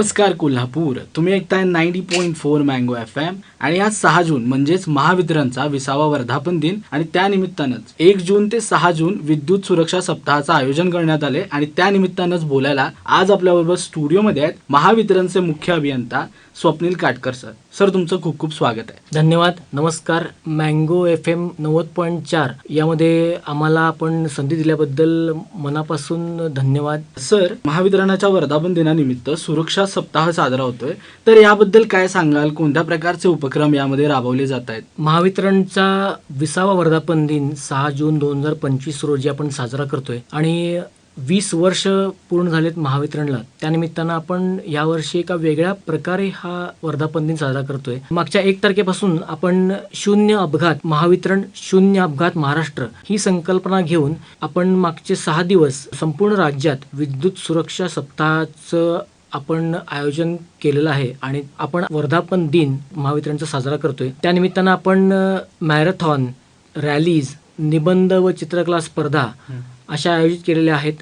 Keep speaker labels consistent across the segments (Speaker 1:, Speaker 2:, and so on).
Speaker 1: नमस्कार कोल्हापूर. तुम्ही ऐकताय ninety point four mango F M आणि आज सहा जून म्हणजेच महावितरणचा विसावा वर्धापन दिन आणि त्यानिमित्तानंच एक जून ते सहा जून विद्युत सुरक्षा सप्ताहाचं आयोजन करण्यात आले आणि त्यानिमित्तानंच बोलायला आज आपल्याबरोबर स्टुडिओमध्ये आहेत महावितरणचे मुख्य अभियंता स्वप्नील काटकर सर. सर तुमचं खूप खूप स्वागत आहे.
Speaker 2: धन्यवाद. नमस्कार. मँगो एफ एम नव्वद पॉईंट चार. यामध्ये आम्हाला आपण संधी दिल्याबद्दल मनापासून धन्यवाद.
Speaker 1: सर महावितरणाच्या वर्धापन दिनानिमित्त सुरक्षा सप्ताह साजरा होतोय. तर याबद्दल काय सांगाल? कोणत्या प्रकारचे उपक्रम यामध्ये राबवले जात आहेत?
Speaker 2: महावितरणचा विसावा वर्धापन दिन सहा जून दोन हजार पंचवीस रोजी आपण साजरा करतोय. आणि वीस वर्ष पूर्ण झालेत महावितरणला. त्यानिमित्तानं आपण यावर्षी एका वेगळ्या प्रकारे हा वर्धापन दिन साजरा करतोय. मागच्या एक तारखेपासून आपण शून्य अपघात महावितरण शून्य अपघात महाराष्ट्र ही संकल्पना घेऊन आपण मागचे सहा दिवस संपूर्ण राज्यात विद्युत सुरक्षा सप्ताहाचं आपण आयोजन केलेलं आहे आणि आपण वर्धापन दिन महावितरणचा साजरा करतोय. त्यानिमित्तानं आपण मॅरेथॉन रॅलीज निबंध व चित्रकला स्पर्धा अशा आयोजित केलेल्या आहेत.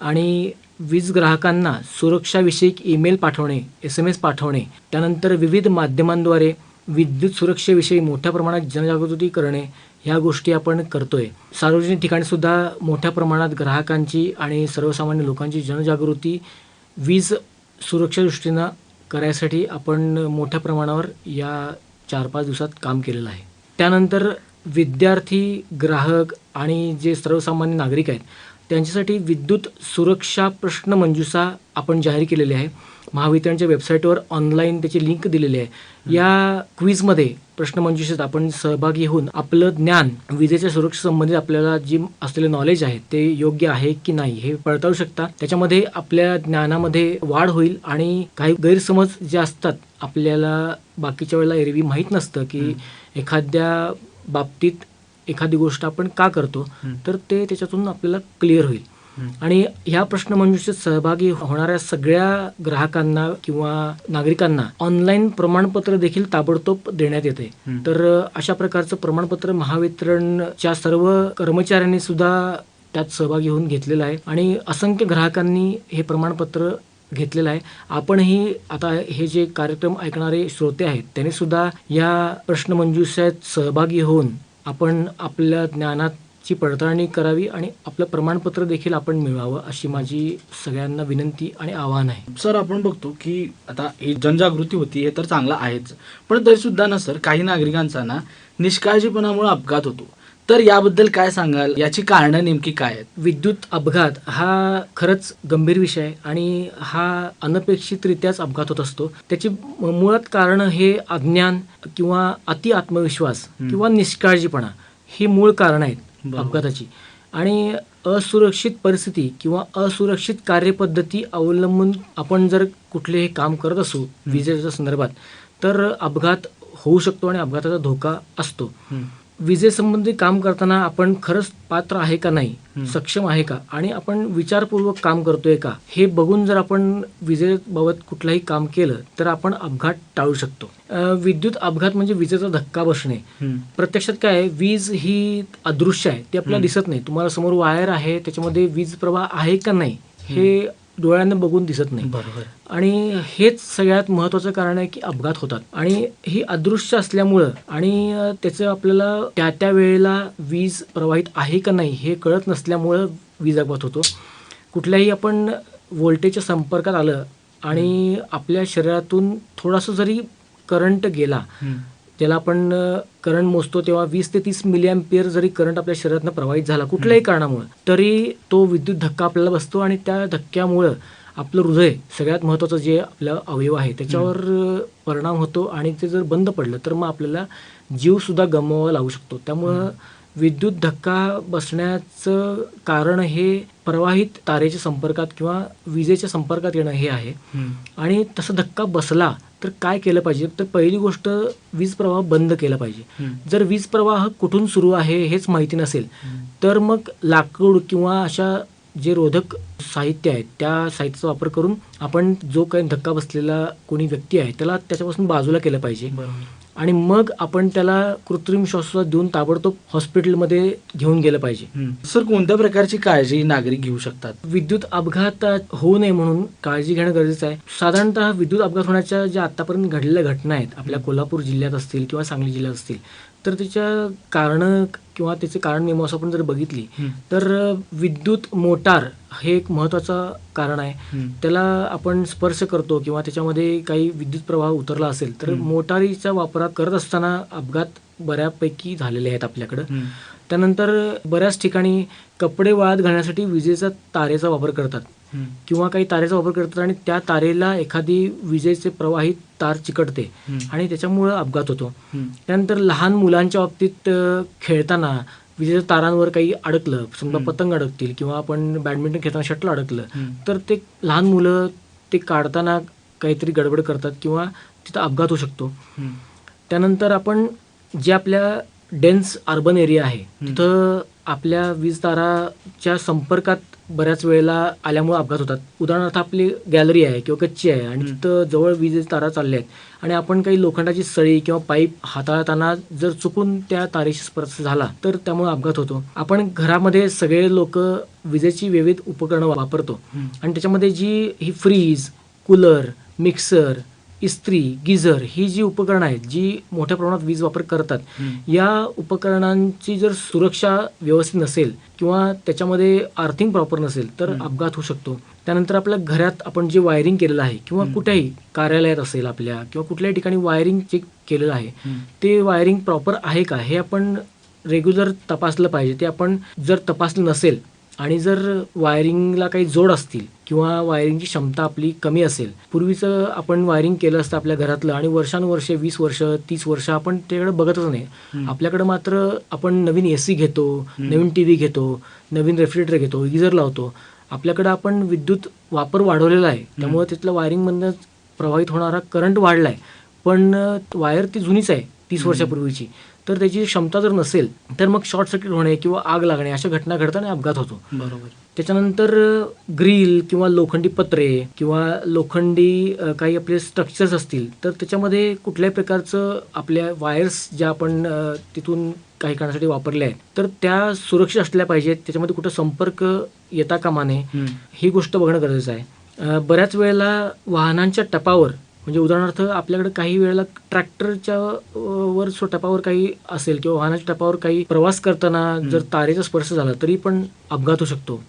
Speaker 2: आणि वीज ग्राहकांना सुरक्षाविषयक ईमेल पाठवणे एस एम एस पाठवणे त्यानंतर विविध माध्यमांद्वारे विद्युत सुरक्षेविषयी मोठ्या प्रमाणात जनजागृती करणे ह्या गोष्टी आपण करतोय. सार्वजनिक ठिकाणीसुद्धा मोठ्या प्रमाणात ग्राहकांची आणि सर्वसामान्य लोकांची जनजागृती वीज सुरक्षा दृष्टीनं करायसाठी आपण मोठ्या प्रमाणावर या चार पाच दिवसात काम केलेलं आहे. त्यानंतर विद्यार्थी ग्राहक आणि जे सर्वसामान्य नागरिक आहेत त्यांच्यासाठी विद्युत सुरक्षा प्रश्न मंजुषा आपण जाहीर केलेली आहे. महावितरणच्या वेबसाईटवर ऑनलाईन त्याची लिंक दिलेली आहे. या क्विजमध्ये प्रश्नमंजुषेत आपण सहभागी होऊन आपलं ज्ञान विजेच्या सुरक्षेसंबंधित आपल्याला जी असलेले नॉलेज आहे ते योग्य आहे की नाही हे पडताळू शकता. त्याच्यामध्ये आपल्या ज्ञानामध्ये वाढ होईल आणि काही गैरसमज जे असतात आपल्याला बाकीच्या वेळेला एरवी माहीत नसतं की एखाद्या बाबतीत एखादी गोष्ट आपण का करतो तर ते त्याच्यातून आपल्याला क्लिअर होईल. आणि ह्या प्रश्न मंजुषेत सहभागी होणाऱ्या सगळ्या ग्राहकांना किंवा नागरिकांना ऑनलाईन प्रमाणपत्र देखील ताबडतोब देण्यात येते तर अशा प्रकारचं प्रमाणपत्र महावितरणच्या सर्व कर्मचाऱ्यांनी सुद्धा त्यात सहभागी होऊन घेतलेलं आहे. आणि असंख्य ग्राहकांनी हे प्रमाणपत्र घेतलेला आहे. आपणही आता हे जे कार्यक्रम ऐकणारे श्रोते आहेत त्यांनी सुद्धा या प्रश्नमंजुषात सहभागी होऊन आपण आपल्या ज्ञानाची पडताळणी करावी आणि आपलं प्रमाणपत्र देखील आपण मिळवावं अशी माझी सगळ्यांना विनंती आणि आव्हान आहे.
Speaker 1: सर आपण बघतो की आता ही जनजागृती होती हे तर चांगलं आहेच. पण तरी सुद्धा ना सर काही नागरिकांचा ना निष्काळजीपणामुळे अपघात होतो. तर याबद्दल काय सांगाल? याची कारणं नेमकी काय आहेत?
Speaker 2: विद्युत अपघात हा खरंच गंभीर विषय आहे आणि हा अनपेक्षितरित्याच अपघात होत असतो. त्याची मुळात कारण हे अज्ञान किंवा अति आत्मविश्वास किंवा निष्काळजीपणा ही मूळ कारण आहेत. अपघाताची. आणि असुरक्षित परिस्थिती किंवा असुरक्षित कार्यपद्धती अवलंबून आपण जर कुठलेही काम करत असू विजेच्या संदर्भात तर अपघात होऊ शकतो आणि अपघाताचा धोका असतो. विजेसंबंधी काम करताना आपण खरंच पात्र आहे का नाही सक्षम आहे का आणि आपण विचारपूर्वक काम करतोय का हे बघून जर आपण विजेबाबत कुठलंही काम केलं तर आपण अपघात टाळू शकतो. विद्युत अपघात म्हणजे विजेचा धक्का बसणे. प्रत्यक्षात काय आहे, वीज ही अदृश्य आहे ती आपल्याला दिसत नाही. तुम्हाला समोर वायर आहे त्याच्यामध्ये वीज प्रवाह आहे का नाही हे डोळ्यानं बघून दिसत नाही.
Speaker 1: बरोबर.
Speaker 2: आणि हेच सगळ्यात महत्त्वाचं कारण आहे की अपघात होतात. आणि ही अदृश्य असल्यामुळं आणि त्याचं आपल्याला त्या त्या वेळेला वीज प्रवाहित आहे का नाही हे कळत नसल्यामुळं वीज अपघात होतो. कुठल्याही आपण व्होल्टेजच्या संपर्कात आलं आणि आपल्या शरीरातून थोडासा जरी करंट गेला ज्याला आपण करंट मोजतो तेव्हा वीस ते तीस मिली अँपियर जरी करंट आपल्या शरीरातनं प्रवाहित झाला कुठल्याही कारणामुळे तरी तो विद्युत धक्का आपल्याला बसतो आणि त्या धक्क्यामुळं आपलं हृदय सगळ्यात महत्त्वाचं जे आपलं अवयव आहे त्याच्यावर परिणाम होतो आणि ते जर बंद पडलं तर मग आपल्याला जीव सुद्धा गमवावा लागू शकतो. त्यामुळं विद्युत धक्का बसण्याचं कारण हे प्रवाहित तारेच्या संपर्कात किंवा विजेच्या संपर्कात येणं हे आहे. आणि तसा धक्का बसला तर काय केलं पाहिजे? तर पहिली गोष्ट वीज प्रवाह बंद केला पाहिजे. जर वीज प्रवाह कुठून सुरू आहे हेच माहिती नसेल तर मग लाकूड किंवा अशा जे रोधक साहित्य आहे त्या साहित्याचा वापर करून आपण जो काही धक्का बसलेला कोणी व्यक्ती आहे त्याला त्याच्यापासून बाजूला केलं पाहिजे. आणि मग आपण त्याला कृत्रिम श्वासोच्छ्वास देऊन ताबडतोब हॉस्पिटलमध्ये घेऊन गेलं पाहिजे.
Speaker 1: सर कोणत्या प्रकारची काळजी नागरिक घेऊ शकतात?
Speaker 2: विद्युत अपघात होऊ नये म्हणून काळजी घेणं गरजेचं आहे. साधारणतः विद्युत अपघात होण्याच्या ज्या आतापर्यंत घडलेल्या घटना आहेत आपल्या कोल्हापूर जिल्ह्यात असतील किंवा सांगली जिल्ह्यात असतील तर त्याच्या कारण किंवा त्याचे कारण मीमांसा आपण जर बघितली तर विद्युत मोटार हे एक महत्त्वाचं कारण आहे. त्याला आपण स्पर्श करतो किंवा त्याच्यामध्ये काही विद्युत प्रवाह उतरला असेल तर
Speaker 1: हम्म.
Speaker 2: मोटारीच्या वापरात करत असताना अपघात बऱ्यापैकी झालेले आहेत आपल्याकडं. त्यानंतर बऱ्याच ठिकाणी कपडे वाळत घालण्यासाठी विजेचा तारेचा वापर करतात. किंवा काही तारेचा वापर करतात आणि त्या तारेला एखादी विजेचे प्रवाहित तार चिकटते आणि त्याच्यामुळं अपघात होतो. त्यानंतर लहान मुलांच्या बाबतीत खेळताना विजेच्या तारांवर काही अडकलं समजा. पतंग अडकतील किंवा आपण बॅडमिंटन खेळताना शटल अडकलं तर ते लहान मुलं ते काढताना काहीतरी गडबड करतात किंवा तिथं अपघात होऊ शकतो. त्यानंतर आपण जे आपल्या डेन्स अर्बन एरिया आहे. तिथं आपल्या वीज ताराच्या संपर्कात बऱ्याच वेळेला आल्यामुळे अपघात होतात. उदाहरणार्थ आपली गॅलरी आहे किंवा कच्ची आहे आणि. तिथं जवळ विजेच्या तारा चालल्या आहेत. आणि आपण काही लोखंडाची सळी किंवा पाईप हाताळताना जर चुकून त्या तारेशी स्पर्श झाला तर त्यामुळे अपघात होतो. आपण घरामध्ये सगळे लोक विजेची विविध उपकरणं वापरतो. आणि त्याच्यामध्ये जी ही फ्रीज कूलर मिक्सर इस्त्री गिझर ही जी उपकरणं आहेत जी मोठ्या प्रमाणात वीज वापर करतात या उपकरणांची जर सुरक्षा व्यवस्थित नसेल किंवा त्याच्यामध्ये आर्थिंग प्रॉपर नसेल तर. अपघात होऊ शकतो त्यानंतर आपल्या घरात आपण जे वायरिंग केलेलं आहे किंवा. कुठेही कार्यालयात असेल आपल्या किंवा कुठल्याही ठिकाणी वायरिंग जे केलेलं आहे ते वायरिंग प्रॉपर आहे का हे आपण रेग्युलर तपासलं पाहिजे ते आपण जर तपासलं नसेल आणि जर वायरिंगला काही जोड असतील किंवा वायरिंगची क्षमता आपली कमी असेल पूर्वीचं आपण वायरिंग केलं असतं आपल्या घरातलं आणि वर्षानुवर्षे वीस वर्ष तीस वर्ष आपण त्याकडे बघतच नाही. आपल्याकडे मात्र आपण नवीन ए सी घेतो. नवीन टी व्ही घेतो नवीन रेफ्रिजरेटर घेतो गिझर लावतो. आपल्याकडे आपण विद्युत वापर वाढवलेला आहे. त्यामुळे तिथलं वायरिंगमधनं प्रवाहित होणारा करंट वाढला आहे पण वायर ती जुनीच आहे तीस. वर्षापूर्वीची. तर त्याची क्षमता जर नसेल तर मग शॉर्ट सर्किट होणे किंवा आग लागणे अशा घटना घडतात आणि अपघात होतो.
Speaker 1: बरोबर.
Speaker 2: त्याच्यानंतर ग्रिल किंवा लोखंडी पत्रे किंवा लोखंडी काही आपले स्ट्रक्चर्स असतील तर त्याच्यामध्ये कुठल्याही प्रकारचं आपल्या वायर्स ज्या आपण तिथून काही कारणासाठी वापरल्या आहेत तर त्या सुरक्षित असल्या पाहिजेत. त्याच्यामध्ये कुठं संपर्क येता कामा नये ही गोष्ट बघणं गरजेचं आहे. बऱ्याच वेळेला वाहनांच्या टपावर म्हणजे उदाहरणार्थ आपल्याकडे काही वेळेला ट्रॅक्टरच्या वर टपावर काही असेल किंवा वाहनाच्या टपावर काही प्रवास करताना जर तारेचा स्पर्श झाला तरी पण अपघात होऊ शकतो.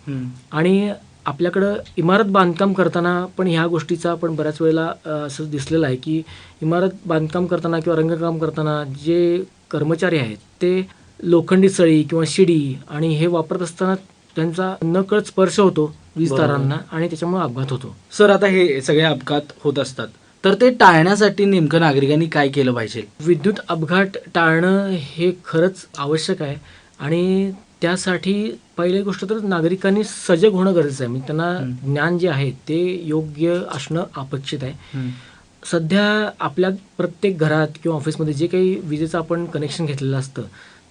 Speaker 2: आणि आपल्याकडं इमारत बांधकाम करताना पण ह्या गोष्टीचा आपण बऱ्याच वेळेला असं दिसलेलं आहे की इमारत बांधकाम करताना किंवा रंगकाम करताना जे कर्मचारी आहेत ते लोखंडी सळी किंवा शिडी आणि हे वापरत असताना त्यांचा नकळत स्पर्श होतो वीज. तारांना आणि त्याच्यामुळे अपघात होतो.
Speaker 1: सर आता हे सगळे अपघात होत असतात. तर ते टाळण्यासाठी नेमकं नागरिकांनी काय केलं पाहिजे?
Speaker 2: विद्युत अपघात टाळणं हे खरंच आवश्यक आहे. आणि त्यासाठी पहिली गोष्ट तर नागरिकांनी सजग होणं गरजेचं आहे. म्हणजे त्यांना. ज्ञान जे आहे ते योग्य असणं अपेक्षित आहे. सध्या आपल्या प्रत्येक घरात किंवा ऑफिसमध्ये जे काही विजेचं आपण कनेक्शन घेतलेलं असतं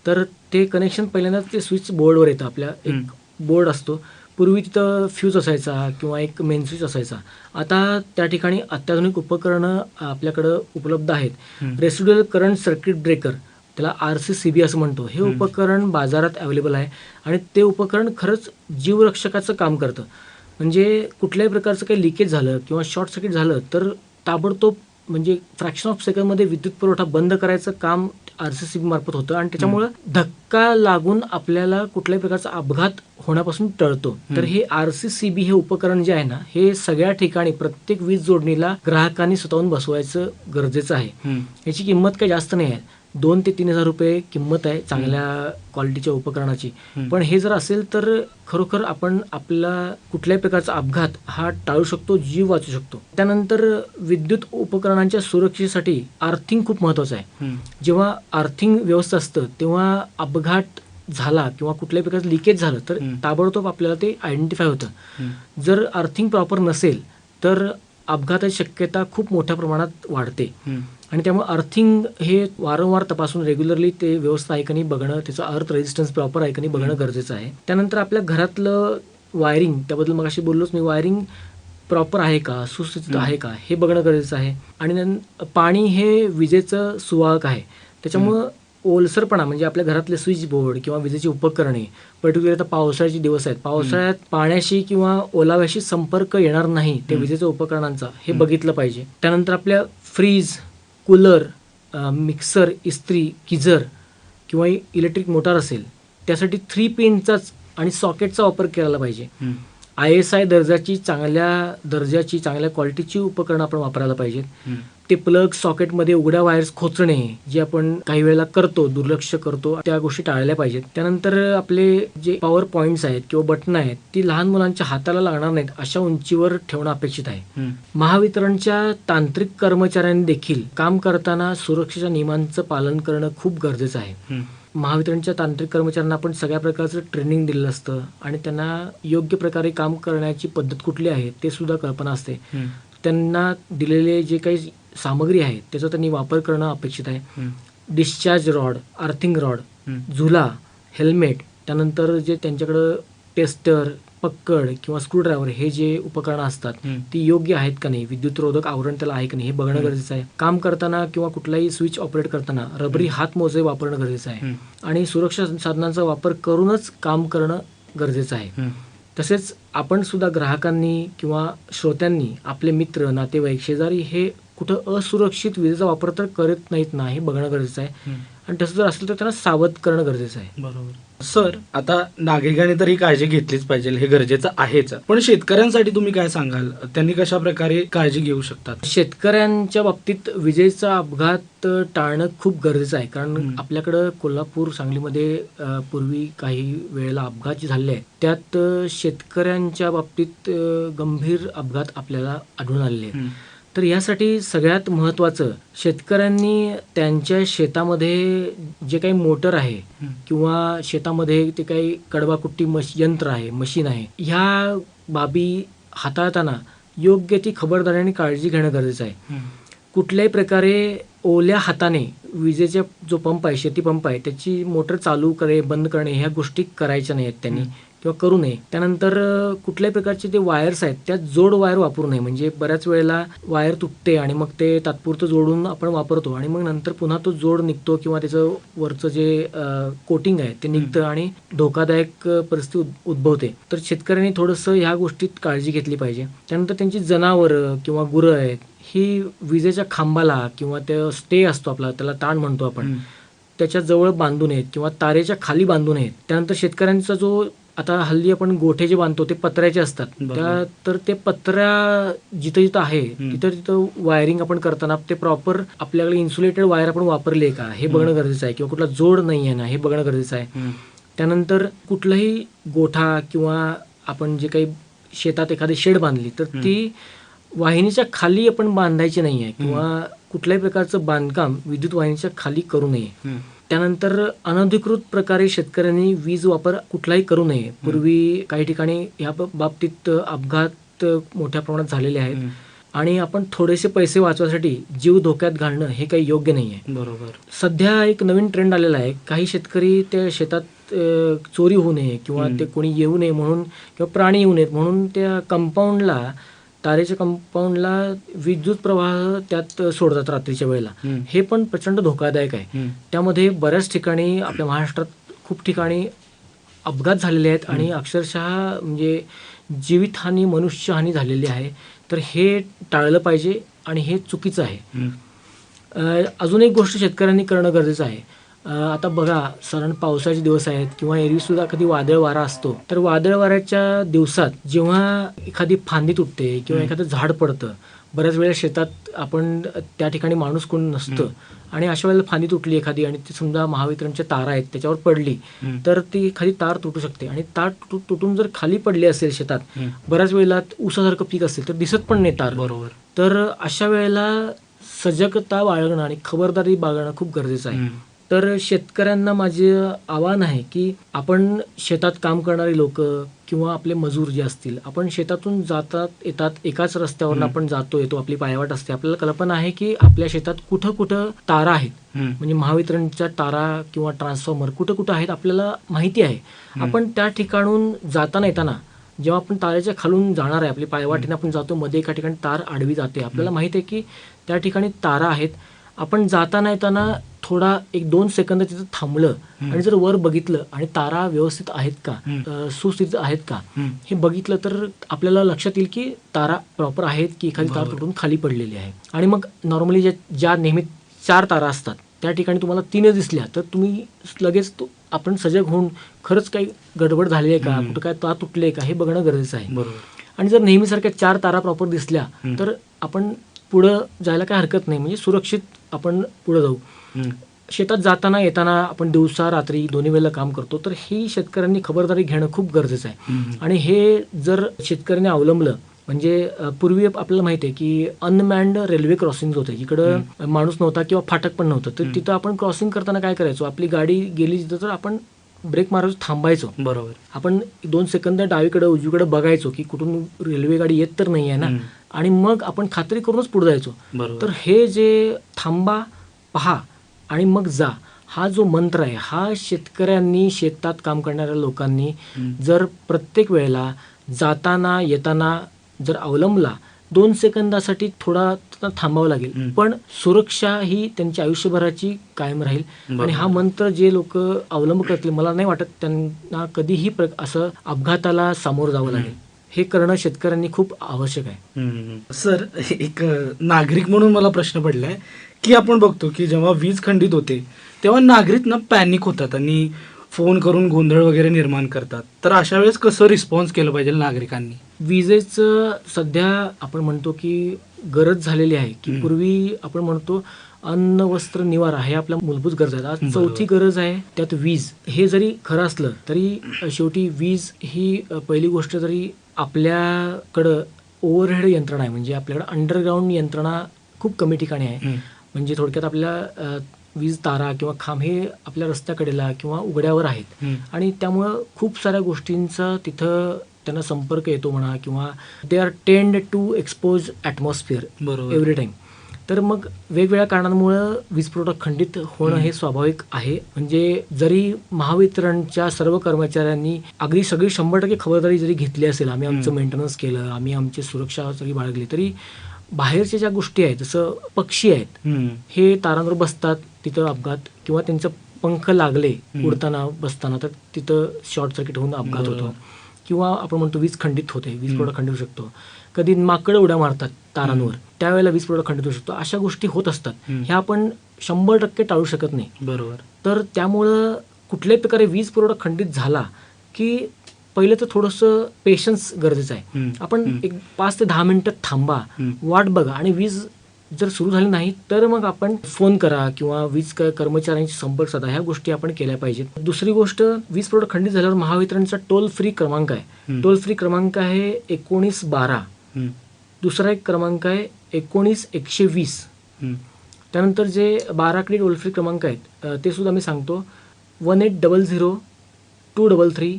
Speaker 2: तर ते कनेक्शन पहिल्यांदा ते स्विच बोर्डवर येतं. आपल्या. एक बोर्ड असतो. पूर्वी तिथं फ्यूज असायचा किंवा एक मेन स्विच असायचा आता त्या ठिकाणी अत्याधुनिक उपकरणं आपल्याकडं उपलब्ध आहेत. रेसिड्युअल करंट सर्किट ब्रेकर त्याला आर सी सी बी असं म्हणतो हे
Speaker 1: हं.
Speaker 2: उपकरण बाजारात अवेलेबल आहे आणि ते उपकरण खरंच जीवरक्षकाचं काम करतं म्हणजे कुठल्याही प्रकारचं काही लिकेज झालं किंवा शॉर्ट सर्किट झालं तर ताबडतोब म्हणजे फ्रॅक्शन ऑफ सेकंडमध्ये विद्युत पुरवठा बंद करायचं काम आर सी सी बी मार्फत होतं आणि त्याच्यामुळं धक्का लागून आपल्याला कुठल्याही प्रकारचा अपघात होण्यापासून टळतो. तर
Speaker 1: हं.
Speaker 2: आर सी सी बी हे उपकरण जे आहे ना हे सगळ्या ठिकाणी प्रत्येक वीज जोडणीला ग्राहकांनी स्वतःहून बसवायचं गरजेचं आहे. याची किंमत काही जास्त नाही आहे. दोन ते तीन हजार रुपये किंमत आहे चांगल्या क्वालिटीच्या उपकरणाची. पण हे जर असेल तर खरोखर आपण आपला कुठल्याही प्रकारचा अपघात हा टाळू शकतो जीव वाचू शकतो. त्यानंतर विद्युत उपकरणांच्या सुरक्षेसाठी आर्थिंग खूप महत्वाचं आहे. जेव्हा आर्थिंग व्यवस्था असतं तेव्हा अपघात झाला किंवा कुठल्याही प्रकारचं लिकेज झालं तर. ताबडतोब आपल्याला ते आयडेंटिफाय होतं. जर अर्थिंग प्रॉपर नसेल तर अपघाताची शक्यता खूप मोठ्या प्रमाणात वाढते. आणि त्यामुळे अर्थिंग हे वारंवार तपासून रेग्युलरली ते व्यवस्था आहे का नाही बघणं त्याचं अर्थ रेजिस्टन्स प्रॉपर आहे का नाही बघणं. गरजेचं आहे. त्यानंतर आपल्या घरातलं वायरिंग त्याबद्दल मग बोललोच मी वायरिंग प्रॉपर आहे का सुस्थितीत आहे का हे बघणं गरजेचं आहे. आणि पाणी हे विजेचं सुवाहक आहे. त्याच्यामुळं ओलसरपणा म्हणजे आपल्या घरातले स्विच बोर्ड किंवा विजेची उपकरणे पर्टिक्युलर आता पावसाळ्याचे दिवस आहेत. पावसाळ्यात पाण्याशी किंवा ओलाव्याशी संपर्क येणार नाही ते विजेच्या उपकरणांचा हे बघितलं पाहिजे. त्यानंतर आपल्या फ्रीज कूलर मिक्सर इस्त्री किजर किंवा इलेक्ट्रिक मोटार असेल त्यासाठी थ्री पिनचाच आणि सॉकेटचा वापर केला पाहिजे. आय एस आय दर्जाची चांगल्या दर्जाची चांगल्या क्वालिटीची उपकरणं आपण वापरायला पाहिजेत. ते प्लग सॉकेटमध्ये उघड्या वायर्स खोचणे जे आपण काही वेळेला करतो दुर्लक्ष करतो त्या गोष्टी टाळल्या पाहिजेत त्यानंतर आपले जे पॉवर पॉईंट्स आहेत किंवा बटणं आहेत ती लहान मुलांच्या हाताला लागणार नाहीत अशा उंचीवर ठेवणं अपेक्षित आहे. महावितरणच्या तांत्रिक कर्मचाऱ्यांनी देखील काम करताना सुरक्षेच्या नियमांचं पालन करणं खूप गरजेचं आहे. महावितरणच्या तांत्रिक कर्मचाऱ्यांना आपण सगळ्या प्रकारचं ट्रेनिंग दिलेलं असतं आणि त्यांना योग्य प्रकारे काम करण्याची पद्धत कुठली आहे ते सुद्धा कल्पना असते. त्यांना दिलेले जे काही सामग्री आहे त्याचा त्यांनी वापर करणं अपेक्षित आहे. Discharge rod earthing rod. झुला हेल्मेट त्यानंतर जे त्यांच्याकडं टेस्टर पक्कड किंवा स्क्रूड्रायव्हर हे जे उपकरणं असतात. ती योग्य आहेत का नाही विद्युतरोधक आवरण त्याला आहे का नाही हे बघणं. गरजेचं आहे काम करताना किंवा कुठलाही स्विच ऑपरेट करताना रबरी हात मोजे वापरणं गरजेचं आहे. आणि सुरक्षा साधनांचा वापर करूनच काम करणं गरजेचं आहे. तसेच आपण सुद्धा ग्राहकांनी किंवा श्रोत्यांनी आपले मित्र नातेवाईक शेजारी हे कुठं असुरक्षित विजेचा वापर तर करत नाहीत ना हे बघणं गरजेचं आहे. आणि तसं जर असेल तर त्यांना सावध करणं गरजेचं आहे.
Speaker 1: बरोबर. सर आता नागरिकांनी तर ही काळजी घेतलीच पाहिजे हे गरजेचं आहेच. पण शेतकऱ्यांसाठी तुम्ही काय सांगाल? त्यांनी कशा प्रकारे काळजी घेऊ शकतात?
Speaker 2: शेतकऱ्यांच्या बाबतीत विजेचा अपघात टाळणं खूप गरजेचं आहे. कारण. आपल्याकडं कोल्हापूर सांगलीमध्ये पूर्वी काही वेळेला अपघात जे झाले. आहेत त्यात शेतकऱ्यांच्या बाबतीत गंभीर अपघात आपल्याला आढळून आलेले आहेत. तर यासाठी सगळ्यात महत्त्वाचं शेतकऱ्यांनी त्यांच्या शेतामध्ये जे काही मोटर आहे. किंवा शेतामध्ये ते काही कडबाकुट्टी मश यंत्र आहे मशीन आहे ह्या बाबी हाताळताना योग्य ती खबरदारी आणि काळजी घेणं गरजेचं आहे. कुठल्याही प्रकारे ओल्या हाताने विजेचा जो पंप आहे शेती पंप आहे त्याची मोटर चालू करे बंद करणे ह्या गोष्टी करायच्या नाही आहेत त्यांनी. किंवा करू नये. त्यानंतर कुठल्याही प्रकारचे जे वायर्स आहेत त्या जोड वायर वापरू नये. म्हणजे बऱ्याच वेळेला वायर तुटते आणि मग ते तात्पुरतं जोडून आपण वापरतो आणि मग नंतर पुन्हा तो जोड निघतो किंवा त्याचं वरचं जे कोटिंग आहे ते निघतं आणि धोकादायक परिस्थिती उद- उद्भवते. तर शेतकऱ्यांनी थोडंसं ह्या गोष्टीत काळजी घेतली पाहिजे. त्यानंतर त्यांची जनावरं किंवा गुरं आहेत ही विजेच्या खांबाला किंवा त्या स्टे असतो आपला त्याला ताण म्हणतो आपण. त्याच्याजवळ बांधू नयेत किंवा तारेच्या खाली बांधू नयेत त्यानंतर शेतकऱ्यांचा जो आता हल्ली आपण गोठे जे बांधतो ते पत्र्याचे असतात. त्या तर ते पत्र्या जिथं जिथं आहे. तिथं तिथं वायरिंग आपण करताना ते प्रॉपर आपल्याकडे इन्सुलेटेड वायर आपण वापरले का हे बघणं गरजेचं आहे किंवा कुठला जोड नाही आहे ना हे बघणं गरजेचं आहे. त्यानंतर कुठलाही गोठा किंवा आपण जे काही शेतात एखादी शेड बांधली तर. ती वाहिनीच्या खाली आपण बांधायची नाही आहे किंवा कुठल्याही प्रकारचं बांधकाम विद्युत वाहिनीच्या खाली करू नये. त्यानंतर अनधिकृत प्रकारे शेतकऱ्यांनी वीज वापर कुठलाही करू नये. पूर्वी काही ठिकाणी या ब- बाबतीत अपघात मोठ्या प्रमाणात झालेले आहेत. आणि आपण थोडेसे पैसे वाचवासाठी जीव धोक्यात घालणं हे काही योग्य नाही आहे
Speaker 1: बरोबर.
Speaker 2: सध्या एक नवीन ट्रेंड आलेला आहे. काही शेतकरी त्या शेतात चोरी होऊ नये किंवा. ते कोणी येऊ नये म्हणून किंवा प्राणी येऊ नयेत म्हणून त्या कंपाऊंडला तारेच्या कंपाऊंडला विद्युत प्रवाह त्यात सोडतात रात्रीच्या वेळेला. हे पण प्रचंड धोकादायक आहे. त्यामध्ये बऱ्याच ठिकाणी आपल्या महाराष्ट्रात खूप ठिकाणी अपघात झालेले आहेत आणि अक्षरशः म्हणजे जीवितहानी मनुष्यहानी झालेली आहे. तर हे टाळलं पाहिजे आणि हे चुकीचं आहे. अजून एक गोष्ट शेतकऱ्यांनी करणं गरजेचं आहे. आता बघा सरण पावसाचे दिवस आहेत किंवा एरवी सुद्धा कधी वादळ वारा असतो तर वादळ वाऱ्याच्या दिवसात जेव्हा एखादी फांदी तुटते किंवा एखादं झाड पडतं बऱ्याच वेळेला शेतात आपण त्या ठिकाणी माणूस कोण नसतं. आणि अशा वेळेला फांदी तुटली एखादी आणि ती समजा महावितरणच्या तारा आहेत त्याच्यावर पडली. तर ती एखादी तार तुटू शकते. आणि तार तुटू- तुटून जर खाली पडली असेल शेतात. बऱ्याच वेळेला ऊसासारखं पीक असेल तर दिसत पण नाही तार.
Speaker 1: बरोबर.
Speaker 2: तर अशा वेळेला सजगता बाळगणं आणि खबरदारी बाळगणं खूप गरजेचं आहे. तर शेतकऱ्यांना माझे आव्हान आहे की आपण शेतात काम करणारी लोक किंवा आपले मजूर जे असतील आपण शेतातून जातात येतात एकाच रस्त्यावर. आपण जातो येतो आपली पायवाट असते. आपल्याला कल्पना आहे की आपल्या शेतात कुठं कुठं तारा आहेत. म्हणजे महावितरणच्या तारा किंवा ट्रान्सफॉर्मर कुठं कुठं आहेत आपल्याला माहिती आहे. आपण त्या ठिकाणून जाताना येताना जेव्हा आपण ताराच्या खालून जाणार आहे आपली पायवाटीने आपण जातो मध्ये एका ठिकाणी तार आडवी जाते. आपल्याला माहिती आहे की त्या ठिकाणी तारा आहेत. आपण जाताना येताना थोडा एक दोन सेकंद तिथं थांबलं आणि जर वर बघितलं आणि तारा व्यवस्थित आहेत का सुस्थितीत आहेत का. हे बघितलं तर आपल्याला लक्षात येईल की तारा प्रॉपर आहेत की एखादी तार. तुटून खाली पडलेली आहे आणि मग नॉर्मली ज्या ज्या नेहमी चार तारा असतात त्या ठिकाणी तुम्हाला तीनच दिसल्या तर तुम्ही लगेच तो आपण सजग होऊन खरंच काही गडबड झाली आहे का. कुठं काय तार तुटले का हे बघणं गरजेचं आहे आणि जर नेहमीसारख्या चार तारा प्रॉपर दिसल्या. तर आपण पुढं जायला काय हरकत नाही म्हणजे सुरक्षित आपण पुढं जाऊ. शेतात जाताना येताना आपण दिवसा रात्री दोन्ही वेळेला काम करतो तर ही शेतकऱ्यांनी खबरदारी घेणं खूप गरजेचं आहे. आणि हे जर शेतकऱ्याने अवलंबलं म्हणजे पूर्वी आपल्याला माहिती आहे की अनमॅन्ड रेल्वे क्रॉसिंग होते. जिकडं माणूस नव्हता किंवा फाटक पण नव्हतं. तर तिथं आपण क्रॉसिंग करताना काय करायचो? आपली गाडी गेली तिथं तर आपण ब्रेक मारायचो थांबायचो.
Speaker 1: बरोबर.
Speaker 2: आपण दोन सेकंद डावीकडे उजवीकडे बघायचो की कुठून रेल्वे गाडी येत तर नाही आहे ना. आणि मग आपण खात्री करूनच पुढे जायचो. तर हे जे थांबा पहा आणि मग जा हा जो मंत्र आहे हा शेतकऱ्यांनी शेतात काम करणाऱ्या लोकांनी. जर प्रत्येक वेळेला जाताना येताना जर अवलंबला दोन सेकंदासाठी थोडा थांबावं लागेल. पण सुरक्षा ही त्यांच्या आयुष्यभराची कायम राहील. आणि हा मंत्र जे लोक अवलंब करतील मला नाही वाटत त्यांना कधीही असं अपघाताला सामोरं जावं लागेल हे करणं शेतकऱ्यांनी खूप आवश्यक आहे.
Speaker 1: सर एक नागरिक म्हणून मला प्रश्न पडलाय की आपण बघतो की जेव्हा वीज खंडित होते तेव्हा नागरिक ना पॅनिक होतात आणि फोन करून गोंधळ वगैरे निर्माण करतात तर अशा वेळेस कसं रिस्पॉन्स केलं पाहिजे नागरिकांनी
Speaker 2: विजेचं सध्या आपण म्हणतो की गरज झालेली आहे की. पूर्वी आपण म्हणतो अन्न वस्त्र निवारा हे आपल्या मूलभूत गरज आहेत आज. चौथी गरज आहे त्यात वीज हे जरी खरं असलं तरी शेवटी वीज ही पहिली गोष्ट जरी आपल्याकडं ओव्हरहेड यंत्रणा आहे म्हणजे आपल्याकडं अंडरग्राऊंड यंत्रणा खूप कमी ठिकाणी आहे. म्हणजे थोडक्यात आपल्या वीज तारा किंवा खांब हे आपल्या रस्त्याकडेला किंवा उघड्यावर आहेत. आणि त्यामुळं खूप साऱ्या गोष्टींचा तिथं त्यांना संपर्क येतो म्हणा किंवा they are tend to expose atmosphere
Speaker 1: बरोबर.
Speaker 2: एव्हरी टाईम तर मग वेगवेगळ्या कारणांमुळं वीज पुरवठा खंडित होणं हे स्वाभाविक आहे. म्हणजे जरी महावितरणच्या सर्व कर्मचाऱ्यांनी अगदी सगळी शंभर टक्के खबरदारी जरी घेतली असेल आम्ही आमचं. मेंटेनन्स केलं आम्ही आमची सुरक्षा जरी बाळगली तरी बाहेरच्या ज्या गोष्टी आहेत जसं पक्षी आहेत. हे तारांवर बसतात तिथं अपघात किंवा त्यांचं पंख लागले. उडताना बसताना तर तिथं शॉर्ट सर्किट होऊन अपघात. होतो किंवा आपण म्हणतो वीज खंडित होते वीज. पुरवठा खंडित होऊ शकतो कधी माकडं उड्या मारतात तारांवर त्यावेळेला वीज पुरवठा खंडित होऊ शकतो अशा गोष्टी होत असतात. ह्या आपण शंभर टक्के टाळू शकत नाही
Speaker 1: बरोबर
Speaker 2: तर त्यामुळं कुठल्याही प्रकारे वीज पुरवठा खंडित झाला की पहिलं तर थोडंसं पेशन्स गरजेचं आहे. आपण. एक पाच ते दहा मिनिटं थांबा. वाट बघा आणि वीज जर सुरू झाली नाही तर मग आपण फोन करा किंवा वीज कर्मचाऱ्यांशी संपर्क साधा ह्या गोष्टी आपण केल्या पाहिजेत दुसरी गोष्ट वीज पुरवठा खंडित झाल्यावर महावितरणचा टोल फ्री क्रमांक आहे. टोल फ्री क्रमांक आहे एकोणीस बारा. दुसरा एक क्रमांक आहे एकोणीस एकशे वीस. त्यानंतर जे बाराकडे टोल फ्री क्रमांक आहेत ते सुद्धा मी सांगतो one eight double zero two double three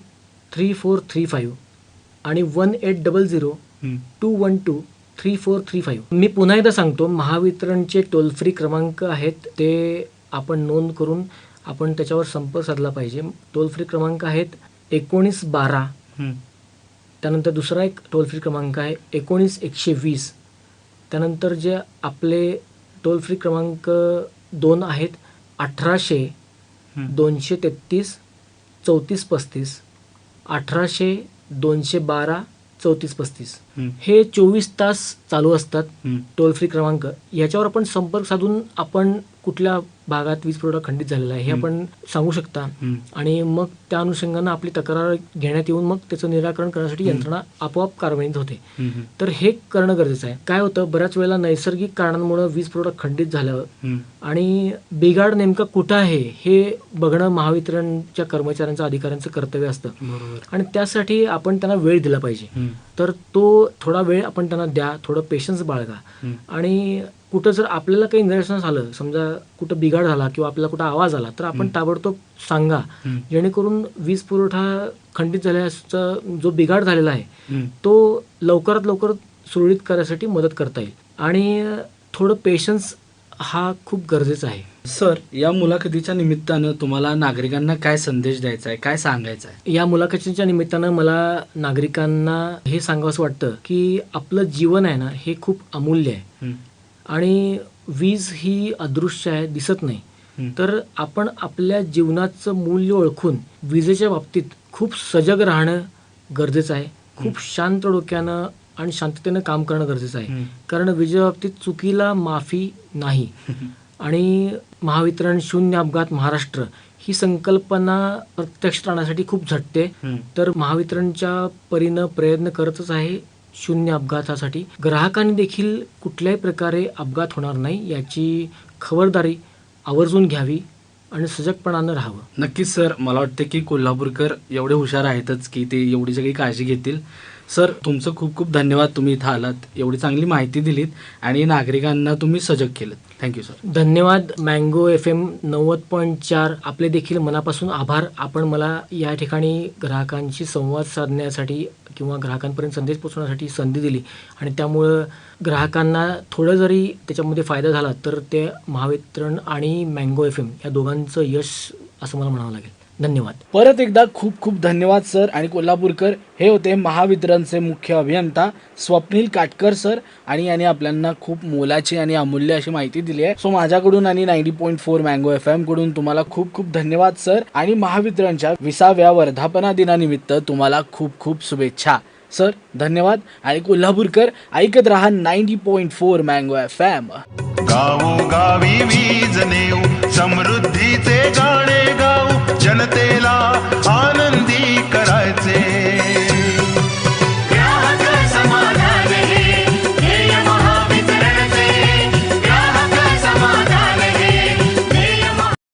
Speaker 2: three four three five आणि one eight double zero. Two one two three four three five मी पुन्हा एकदा सांगतो महावितरणचे टोल फ्री क्रमांक आहेत ते आपण नोंद करून आपण त्याच्यावर संपर्क साधला पाहिजे टोल फ्री क्रमांक आहेत एकोणीस बारा. त्यानंतर दुसरा एक टोल फ्री क्रमांक आहे एकोणीस एकशे वीस त्यानंतर जे आपले टोल फ्री क्रमांक दोन आहेत अठराशे. दोनशे तेहतीस चौतीस पस्तीस अठराशे दोनशे बारा चौतीस पस्तीस. हे चोवीस तास चालू असतात. टोल फ्री क्रमांक याच्यावर आपण संपर्क साधून आपण कुठल्या भागात वीज पुरवठा खंडित झालेला आहे हे. आपण सांगू शकता. आणि मग त्या अनुषंगानं आपली तक्रार घेण्यात येऊन मग त्याचं निराकरण करण्यासाठी. यंत्रणा आपोआप कारवाईत होते. तर हे करणं गरजेचं आहे काय होतं बऱ्याच वेळेला नैसर्गिक कारणांमुळे वीज पुरवठा खंडित झालं
Speaker 1: हम्म.
Speaker 2: आणि बिघाड नेमका कुठं आहे हे बघणं महावितरणच्या कर्मचाऱ्यांचं अधिकाऱ्यांचं कर्तव्य असतं आणि त्यासाठी आपण त्यांना वेळ दिला पाहिजे. तर तो थोडा वेळ आपण त्यांना द्या थोडं पेशन्स बाळगा. आणि कुठं जर आपल्याला काही निदर्शनास आलं समजा कुठं बिघाड झाला किंवा आपल्याला कुठं आवाज आला तर आपण. ताबडतोब सांगा. जेणेकरून वीज पुरवठा खंडित झाल्याचा जो बिघाड झालेला आहे. तो लवकरात लवकर सुरळीत करण्यासाठी मदत करता येईल आणि थोडं पेशन्स हा खूप गरजेचा आहे
Speaker 1: सर या मुलाखतीच्या निमित्तानं तुम्हाला नागरिकांना काय संदेश द्यायचा आहे काय सांगायचं आहे
Speaker 2: या मुलाखतीच्या निमित्तानं मला नागरिकांना हे सांगावंसं वाटतं की आपलं जीवन आहे ना हे खूप अमूल्य आहे आणि वीज ही अदृश्य आहे दिसत नाही. तर आपण आपल्या जीवनाचं मूल्य ओळखून विजेच्या बाबतीत खूप सजग राहणं गरजेचं आहे. खूप शांत डोक्यानं आणि शांततेनं काम करणं गरजेचं आहे. कारण विजेच्या बाबतीत चुकीला माफी नाही. आणि महावितरण शून्य अपघात महाराष्ट्र ही संकल्पना प्रत्यक्ष आणण्यासाठी खूप झटते. तर महावितरणच्या परीनं प्रयत्न करतच आहे. शून्य अपघातासाठी. ग्राहकांनी देखील कुठल्याही प्रकारे अपघात होणार नाही याची खबरदारी आवर्जून घ्यावी आणि सजगपणानं राहावं.
Speaker 1: नक्कीच सर. मला वाटतं की कोल्हापूरकर एवढे हुशार आहेतच की ते एवढी सगळी काळजी घेतील. सर तुमचं खूप खूप धन्यवाद. तुम्ही इथं आलात एवढी चांगली माहिती दिलीत आणि नागरिकांना तुम्ही सजग केलं थँक्यू सर
Speaker 2: धन्यवाद. मँगो एफ एम नव्वद पॉईंट चार. आपले देखील मनापासून आभार. आपण मला या ठिकाणी ग्राहकांशी संवाद साधण्यासाठी किंवा ग्राहकांपर्यंत संदेश पोचवण्यासाठी संधी दिली. आणि त्यामुळं ग्राहकांना थोडं जरी त्याच्यामध्ये फायदा झाला तर ते महावितरण आणि मँगो एफ एम या दोघांचं यश असं मला म्हणावं लागेल. धन्यवाद.
Speaker 1: परत एकदा खूप खूप धन्यवाद सर. आणि कोल्हापूरकर हे होते महावितरणचे मुख्य अभियंता स्वप्नील काटकर सर. आणि यांनी आपल्याला खूप मोलाची आणि अमूल्य अशी माहिती दिली आहे. सो माझ्याकडून आणि ninety point four mango F एमकडून तुम्हाला खूप खूप धन्यवाद सर. आणि महावितरणच्या विसाव्या वर्धापना दिनानिमित्त तुम्हाला खूप खूप शुभेच्छा. सर धन्यवाद. आणि कोल्हापूरकर ऐकत राहा ninety point four mango F M
Speaker 3: गावोगावी वीज नेऊ समृद्धीचे गाणे गाऊ जनतेला आनंदी करायचे.